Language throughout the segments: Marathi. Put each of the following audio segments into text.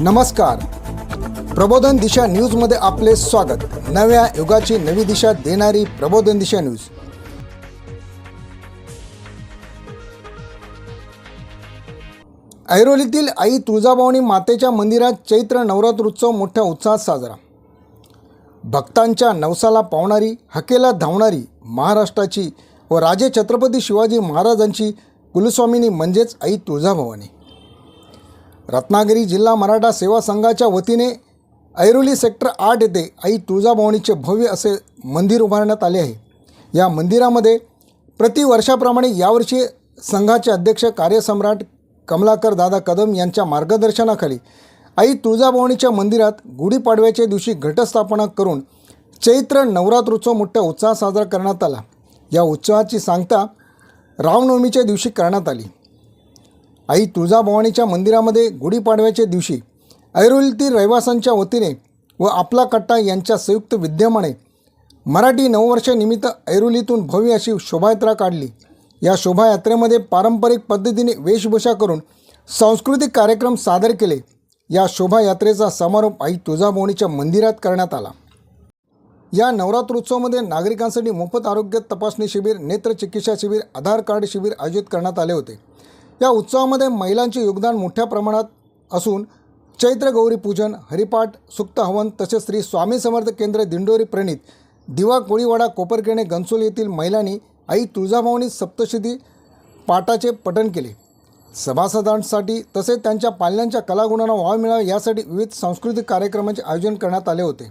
नमस्कार. प्रबोधन दिशा न्यूजमध्ये आपले स्वागत. नव्या युगाची नवी दिशा देणारी प्रबोधन दिशा न्यूज. ऐरोलीतील आई तुळजाभवानी मातेच्या मंदिरात चैत्र नवरात्र उत्सव मोठ्या उत्साहात साजरा. भक्तांच्या नवसाला पावणारी हकेला धावणारी महाराष्ट्राची व राजे छत्रपती शिवाजी महाराजांची कुलस्वामिनी म्हणजेच आई तुळजाभवानी. रत्नागिरी जिल्हा मराठा सेवा संघाच्या वतीने ऐरोली सेक्टर आठ येथे आई तुळजाभवानीचे भव्य असे मंदिर उभारण्यात आले आहे. या मंदिरामध्ये प्रतिवर्षाप्रमाणे यावर्षी संघाचे अध्यक्ष कार्यसम्राट कमलाकर दादा कदम यांच्या मार्गदर्शनाखाली आई तुळजाभवानीच्या मंदिरात गुढीपाडव्याच्या दिवशी घटस्थापना करून चैत्र नवरात्रोत्सव मोठ्या उत्साहात साजरा करण्यात आला. या उत्सवाची सांगता रामनवमीच्या दिवशी करण्यात आली. आई तुळजाभवानीच्या मंदिरामध्ये गुढीपाडव्याच्या दिवशी ऐरोलीतील रहिवासांच्या वतीने व आपला कट्टा यांच्या संयुक्त विद्यमाने मराठी नववर्षानिमित्त ऐरोलीतून भव्य अशी शोभायात्रा काढली. या शोभायात्रेमध्ये पारंपरिक पद्धतीने वेशभूषा करून सांस्कृतिक कार्यक्रम सादर केले. या शोभायात्रेचा समारोप आई तुळजाभवानीच्या मंदिरात करण्यात आला. या नवरात्रोत्सवामध्ये नागरिकांसाठी मोफत आरोग्य तपासणी शिबिर नेत्र चिकित्सा शिबिर आधार कार्ड शिबिर आयोजित करण्यात आले होते. या उत्सवामध्ये महिलांचे योगदान मोठ्या प्रमाणात असून चैत्र गौरी पूजन हरिपाठ सुक्त हवन तसेच श्री स्वामी समर्थ केंद्र दिंडोरी प्रणित दिवा कोळीवाडा कोपरखेणे गणसोल येथील महिलांनी आई तुळजाभवानी सप्तशती पाठाचे पठण केले. सभासदांसाठी तसेच त्यांच्या पाल्यांच्या कलागुणांना वाव मिळावा यासाठी विविध सांस्कृतिक कार्यक्रमांचे आयोजन करण्यात आले होते.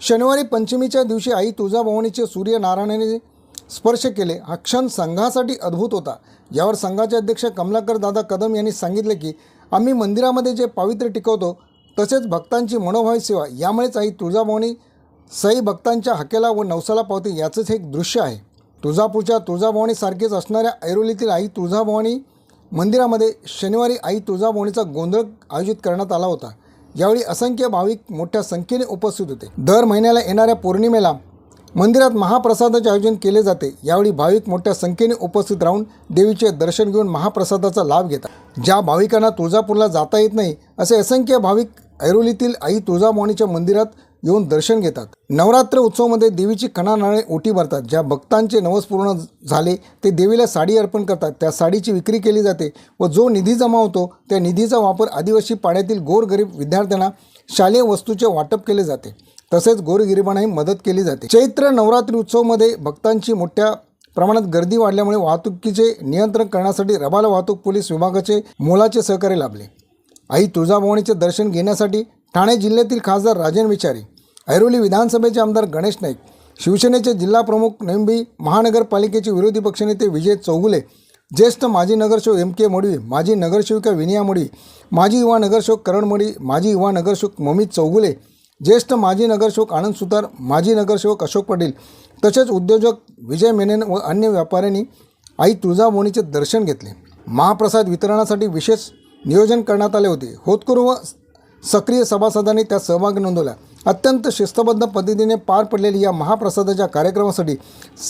शनिवारी पंचमीच्या दिवशी आई तुळजाभवानीचे सूर्यनारायणाने स्पर्श केले. हा क्षण संघासाठी अद्भुत होता. यावर संघाचे अध्यक्ष कमलाकर दादा कदम यांनी सांगितले की आम्ही मंदिरामध्ये जे पावित्र्य टिकवतो तसेच भक्तांची मनोभावी सेवा यामुळेच आई तुळजाभवानी सई भक्तांच्या हकेला व नवसाला पावते याचंच एक दृश्य आहे. तुळजापूरच्या तुळजाभवानीसारखेच असणाऱ्या ऐरोलीतील आई तुळजाभवानी मंदिरामध्ये शनिवारी आई तुळजाभवानीचा गोंधळ आयोजित करण्यात आला होता. यावेळी असंख्य भाविक मोठ्या संख्येने उपस्थित होते. दर महिन्याला येणाऱ्या पौर्णिमेला मंदिरात महाप्रसादाचे आयोजन केले जाते. यावेळी भाविक मोठ्या संख्येने उपस्थित राहून देवीचे दर्शन घेऊन महाप्रसादाचा लाभ घेतात. ज्या भाविकांना तुळजापूरला जाता येत नाही असे असंख्य भाविक ऐरोलीतील आई तुळजाभवानीच्या मंदिरात येऊन दर्शन घेतात. नवरात्र उत्सवामध्ये देवीची कणानाळे ओटी भरतात. ज्या भक्तांचे नवस पूर्ण झाले ते देवीला साडी अर्पण करतात. त्या साडीची विक्री केली जाते व जो निधी जमा होतो त्या निधीचा वापर आदिवासी पाड्यातील गोरगरीब विद्यार्थ्यांना शालेय वस्तूचे वाटप केले जाते. तसेच गोरगरिबांनाही मदत केली जाते. चैत्र नवरात्री उत्सवमध्ये भक्तांची मोठ्या प्रमाणात गर्दी वाढल्यामुळे वाहतुकीचे नियंत्रण करण्यासाठी रबाल वाहतूक पोलीस विभागाचे मोलाचे सहकार्य लाभले. आई तुळजाभवानीचे दर्शन घेण्यासाठी ठाणे जिल्ह्यातील खासदार राजन विचारी ऐरोली विधानसभेचे आमदार गणेश नाईक शिवसेनेचे जिल्हाप्रमुख नवी महानगरपालिकेचे विरोधी पक्षनेते विजय चौगुले ज्येष्ठ माजी नगरसेवक एम के मोडवी माजी नगरसेविका विनिया मडवी माजी युवा नगरसेवक करण मोडी माजी युवा नगरसेवक मोमित चौगुले ज्येष्ठ माजी नगरसेवक आनंद सुतार माजी नगरसेवक अशोक पाटील तसेच उद्योजक विजय मेनन व अन्य व्यापाऱ्यांनी आई तुळजाभवानीचे दर्शन घेतले. महाप्रसाद वितरणासाठी विशेष नियोजन करण्यात आले होते. होतकरू व सक्रिय सभासदांनी त्यात सहभाग नोंदवला. अत्यंत शिस्तबद्ध पद्धतीने पार पडलेली या महाप्रसादाच्या कार्यक्रमासाठी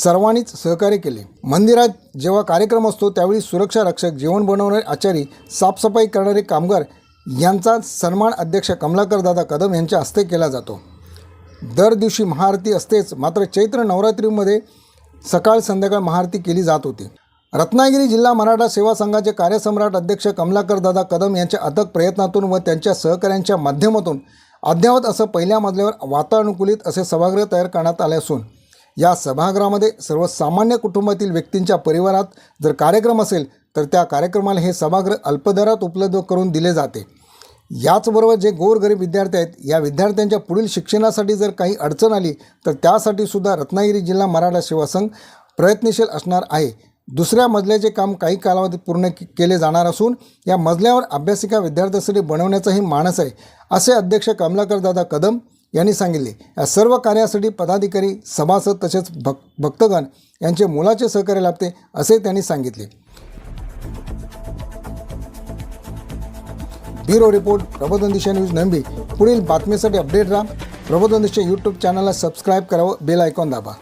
सर्वांनीच सहकार्य केले. मंदिरात जेव्हा कार्यक्रम असतो त्यावेळी सुरक्षा रक्षक जेवण बनवणारे आचारी साफसफाई करणारे कामगार यांचा सन्मान अध्यक्ष कमलाकरदादा कदम यांच्या हस्ते केला जातो. दर दिवशी महाआरती असतेच मात्र चैत्र नवरात्रीमध्ये सकाळ संध्याकाळ महाआरती केली जात होती. रत्नागिरी जिल्हा मराठा सेवा संघाचे कार्यसम्राट अध्यक्ष कमलाकरदादा कदम यांच्या अथक प्रयत्नातून व त्यांच्या सहकाऱ्यांच्या माध्यमातून अद्ययावत असं पहिल्या मजल्यावर वातानुकूलित असे सभागृह तयार करण्यात आले असून या सभागृहामध्ये सर्वसामान्य कुटुंबातील व्यक्तींच्या परिवारात जर कार्यक्रम असेल तर त्या कार्यक्रमाला हे सभागृह अल्पदरात उपलब्ध करून दिले जाते. याचबरोबर जे गोरगरीब विद्यार्थी आहेत या विद्यार्थ्यांच्या पुढील शिक्षणासाठी जर काही अडचण आली तर त्यासाठी सुद्धा रत्नागिरी जिल्हा मराठा सेवा संघ प्रयत्नशील असणार आहे. दुसऱ्या मजल्याचे काम काही कालावधीत पूर्ण केले जाणार असून या मजल्यावर अभ्यासिका विद्यार्थ्यांसाठी बनवण्याचाही मानस आहे असे अध्यक्ष कमलाकर दादा कदम यांनी सांगितले. या सर्व कार्यासाठी पदाधिकारी सभासद तसेच भक भक्तगण यांचे मोलाचे सहकार्य लाभते असे त्यांनी सांगितले. ब्युरो रिपोर्ट प्रबोधन दिशा न्यूज नंबी पुढील बातमीसाठी अपडेट राहा. प्रबोधन दिशा यूट्यूब चॅनलला सबस्क्राईब करावं बेल आयकॉन दाबा.